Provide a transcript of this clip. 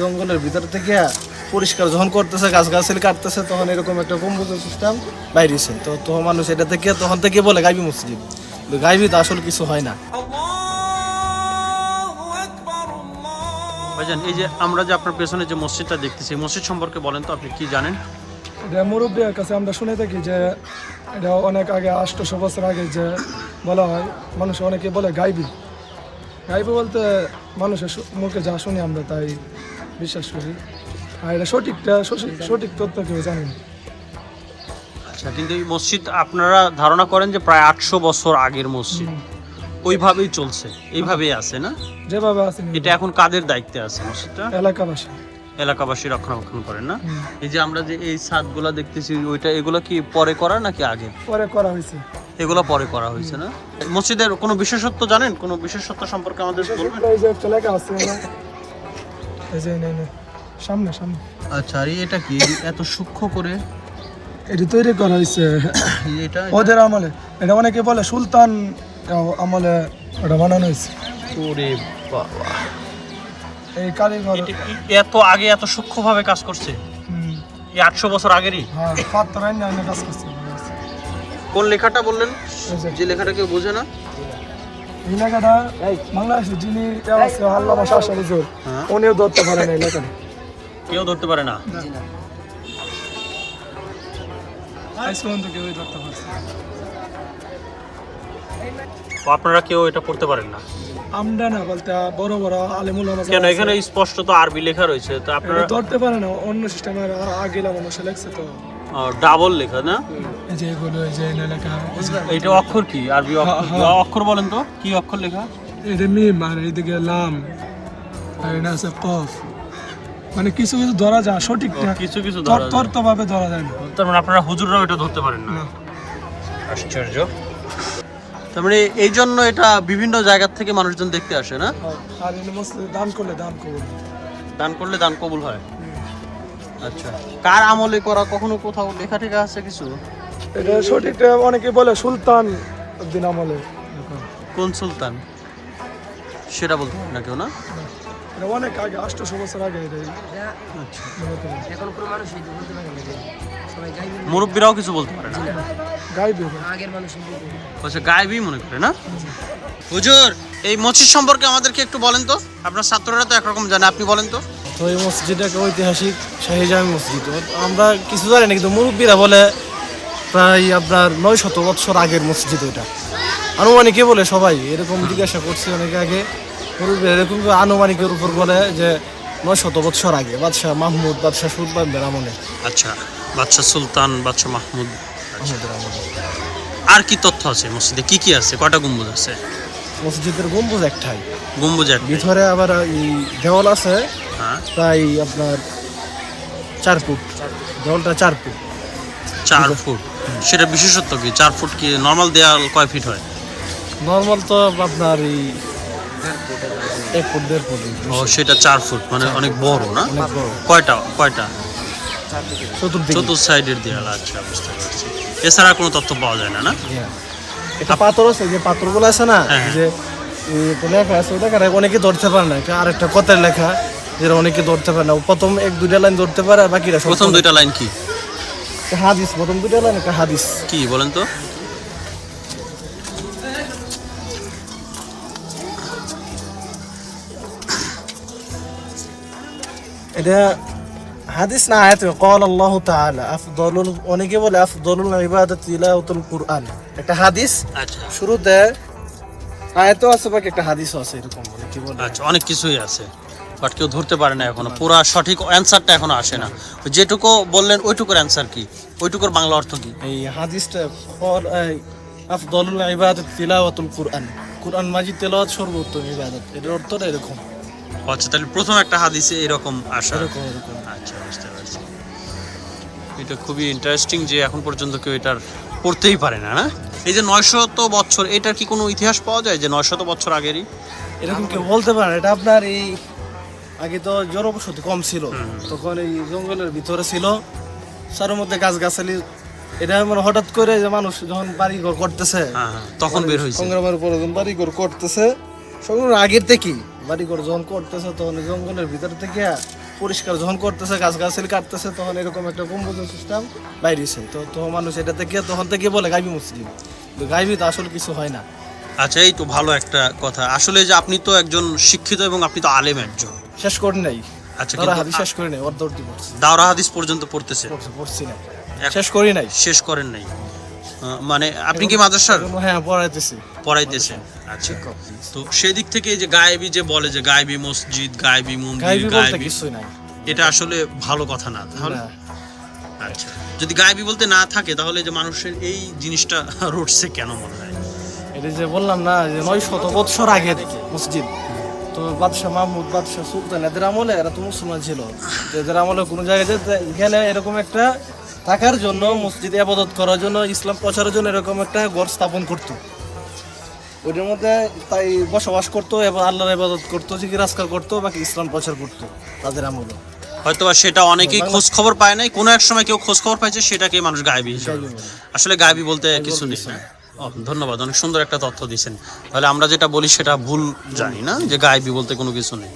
জঙ্গলের ভিতর থেকে পরিষ্কার যখন করতেছে গাছ গাছালি কাটতেছে তখন এরকম একটা কম্পিউটার সিস্টেম বাইরেছে। তো তখন মানুষ এটা থেকে তখন থেকে বলে গাইবি মসজিদ। গাইবি তো আসলে কিছু হয় না। ভাইজান এই যে আমরা যে আপনার পেছনে যে মসজিদটা দেখতেছি এই মসজিদ সম্পর্কে বলেন তো আপনি কি জানেন? এটা মুরব্বীর কাছে আমরা শুনে থাকি যে এটা অনেক আগে আটশোশো বছর আগে যে বলা হয় মানুষ অনেকে বলে গাইবি। গাইবি বলতে মানুষের মুখে যা শুনি আমরা তাই বিশ্বাস করি। আর এটা সঠিকটা সঠিক- তথ্য কেউ জানি না। আচ্ছা কিন্তু এই মসজিদ আপনারা ধারণা করেন যে প্রায় আটশো বছর আগের মসজিদ। ওইভাবেই চলছে এইভাবেই আছে না? যেভাবে আছে এটা এখন কাদের দায়িত্বে আছে মসজিদটা? এলাকাবাসী। এলাকাবাসী রক্ষণাবেক্ষণ করেন না? এই যে আমরা যে এই ছাদগুলা দেখতেছি ওইটা এগুলো কি পরে করা নাকি আগে? পরে করা হয়েছে। এগুলো পরে করা হয়েছে না? মসজিদের কোনো বিশেষত্ব জানেন? কোনো বিশেষত্ব সম্পর্কে আমাদের বলবেন? এই যে একটা লেখা আছে না? এই যে সামনে সামনে। আচ্ছা আর এটা কি? এত সূক্ষ্ম করে? এটি তৈরি করা হয়েছে। এটা ওদের আমলে। এটা অনেকে বলে সুলতান আমলে ওটা বানানো হয়েছে। ওরে বাবা। এই কারিগর এত আগে এত সূক্ষ্মভাবে কাজ করছে? হুম, এই আটশো বছর আগেরই? হ্যাঁ পাত্র কাজ করছে। কোন লেখাটা বললেন? যে লেখাটা কেউ বোঝে না? এই লেখাটা বাংলাদেশে যিনি আছে আল্লামা শাহ হুজুর হ্যাঁ। উনিও ধরতে পারেন এই লেখাটা কেউ ধরতে পারে না আজ পর্যন্ত কেউই ধরতে পারছে না। আপনারা কেউ এটা পড়তে পারেন না? আমরা না বলতে বড় বড় আলেমুল আমাজ কেন? এখানে স্পষ্ট তো আরবি লেখা রয়েছে তো আপনারা ধরতে পারে না অন্য সিস্টেমের আগে মানুষ লেখছে তো। ডাবল লেখা না? যে লেখা এইটা অক্ষর কি? আরবি অক্ষর বলেন তো কি অক্ষর লেখা? এটা মিম আর এইদিকে লাম আর এটা আছে কফ। মানে কিছু কিছু ধরা যায় সঠিকটা কিছু কিছু ধরা যায়। তর্ত ধরা যায় না। তার মানে আপনারা হুজুররাও এটা ধরতে পারেন না। আশ্চর্য। তার মানে এই জন্য এটা বিভিন্ন জায়গা থেকে মানুষজন দেখতে আসে না? আর মসজিদে দান করলে দান কবুল দান করলে দান কবুল হয়? আচ্ছা। কার আমলে করা কখনো কোথাও লেখা টেখা আছে কিছু? এটা সঠিকটা অনেকে বলে সুলতান দিন আমলে। কোন সুলতান? সেটা বলতে পারেন না কেউ না? এটা অনেক আগে আটশোশো বছর আগে এটা আচ্ছা এখন কোনো মানুষ পারে মুরব্বীরাও কিছু বলতে পারে না। গায়েবই মনে করে না? হুজুর এই মসজিদ সম্পর্কে আমাদেরকে একটু বলেন তো। আপনার ছাত্ররা তো একরকম জানে আপনি বলেন তো। তো এই ঐতিহাসিক মসজিদ। আমরা কিছু জানি না কিন্তু মুরব্বীরা বলে প্রায় আপনার নয় শত বৎসর আগের মসজিদ ওইটা। আনুমানিকে বলে সবাই এরকম জিজ্ঞাসা করছে অনেকে আগে। মুরব্বীরা এরকম আনুমানিকের উপর বলে যে নয় শত বৎসর আগে বাদশাহ মাহমুদ বাদশাহ সুলতানদের আমলে। আচ্ছা বাদশাহ সুলতান বাদশাহ মাহমুদ। আর কি তথ্য আছে মসজিদে? কি কি আছে? কয়টা গম্বুজ আছে? মসজিদের গম্বুজ একটাই। গম্বুজ এক ভিতরে আবার এই দেওয়াল আছে। হ্যাঁ। প্রায় আপনার চার ফুট। দেওয়ালটা চার ফুট। চার ফুট। সেটা বিশেষত্ব কি? চার ফুট কি নর্মাল দেয়াল কয় ফিট হয়? নর্মাল তো আপনার এই এক ফুট দেড় ফুট। ও সেটা চার ফুট মানে অনেক বড় না? কয়টা কয়টা? চতুর্দিকে। চতুর্থ সাইডের দেয়াল আচ্ছা বুঝতে পারছি। এছাড়া কোনো তথ্য পাওয়া যায় না না? এটা পাথর আছে যে পাথরগুলো আছে না হ্যাঁ। যে লেখা আছে লেখাটা অনেকে ধরতে পারে না। আরেকটা কথার লেখা যেটা অনেকে ধরতে পারে না। প্রথম এক দুইটা লাইন ধরতে পারে আর সব প্রথম দুইটা লাইন কি? হাদিস প্রথম দুইটা লাইন একটা হাদিস। কি বলেন তো? এটা হাদিস না আয়াতে কল আল্লাহ তাআলা আফদলুল অনেকে বলে আফদলুল ইবাদাত তিলাওয়াতুল কুরআন। একটা হাদিস আচ্ছা। শুরুতে আয়াতও আছে বাকি একটা হাদিস আছে এরকম বলে কি বলে? আচ্ছা অনেক কিছুই আছে বাট কেউ ধরতে পারে না এখনও। পুরা সঠিক অ্যান্সারটা এখনও আসে না। যেটুকু বললেন ওইটুকুর অ্যান্সার কি? ওইটুকুর বাংলা অর্থ কি? এই হাদিসটা কল আফদলুল ইবাদাত তিলাওয়াতুল কুরআন। কুরআন মাজিদ তেলাওয়াত সর্বোত্তম ইবাদত। এর অর্থটা এরকম। আচ্ছা তাহলে প্রথম একটা হাদিসে এরকম আসা। আচ্ছা বুঝতে পারছি। এটা খুবই ইন্টারেস্টিং যে এখন পর্যন্ত কেউ এটার পড়তেই পারে না না? এই যে নয়শত বছর এটার কি কোনো ইতিহাস পাওয়া যায় যে নয়শত বছর আগেরই? এরকম কেউ বলতে পারে এটা আপনার এই আগে তো জনবসতি কম ছিল। তখন এই জঙ্গলের ভিতরে ছিল। সারের মধ্যে গাছ গাছালি এটা মানে হঠাৎ করে যে মানুষ যখন বাড়ি ঘর করতেছে হ্যাঁ হ্যাঁ তখন বের হয়েছে। সংগ্রামের পরে যখন বাড়ি ঘর করতেছে সংগ্রামের আগের থেকেই। বাড়ি ঘর যখন করতেছে তখন জঙ্গলের ভিতর থেকে পরিষ্কার যখন করতেছে গাছ গাছালি কাটতেছে তখন এরকম একটা কম্পোজিং সিস্টেম বাইরেছে। তো তো মানুষ এটা থেকে তখন থেকে বলে গাইবি মুসলিম। তো গাইবি তো আসলে কিছু হয় না। আচ্ছা এই তো ভালো একটা কথা। আসলে যে আপনি তো একজন শিক্ষিত এবং আপনি তো আলেম একজন। শেষ করি নাই। আচ্ছা হাদিস শেষ করি নাই অর্ধ দাওরা হাদিস পর্যন্ত পড়তেছে। পড়ছি, না। শেষ করি নাই। শেষ করেন নাই। মানে আপনি কি মাদ্রাসার? হ্যাঁ পড়াইতেছি। পড়াইতেছেন আচ্ছা। তো সেই দিক থেকে এই যে গায়েবী যে বলে যে গায়েবী মসজিদ গায়েবী মন্দির গায়েবী নাই। এটা আসলে ভালো কথা না তাহলে আচ্ছা। যদি গায়েবী বলতে না থাকে তাহলে যে মানুষের এই জিনিসটা রটছে কেন মনে হয়? এটা যে বললাম না যে নয় শত বৎসর আগে মসজিদ। তো বাদশাহ মাহমুদ বাদশাহ সুলতান এদের আমলে এরা তো মুসলমান ছিল। এদের আমলে কোনো জায়গায় গেলে এরকম একটা থাকার জন্য মসজিদে আবাদত করার জন্য ইসলাম প্রচারের জন্য এরকম একটা ঘর স্থাপন করতো। ওইটার মধ্যে তাই বসবাস করতো এবং আল্লাহর ইবাদত করতো জিজ্ঞাসকার করতো বাকি ইসলাম প্রচার করতো তাদের আমলে। হয়তোবা সেটা অনেকেই খোঁজ খবর পায় নাই কোনো এক সময় কেউ খোঁজ খবর পাইছে সেটাকে মানুষ গায়েবী হিসেবে আসলে গায়েবী বলতে কিছু নেই? ধন্যবাদ অনেক সুন্দর একটা তথ্য দিয়েছেন তাহলে আমরা যেটা বলি সেটা ভুল জানি না যে গায়েবী বলতে কোনো কিছু নেই।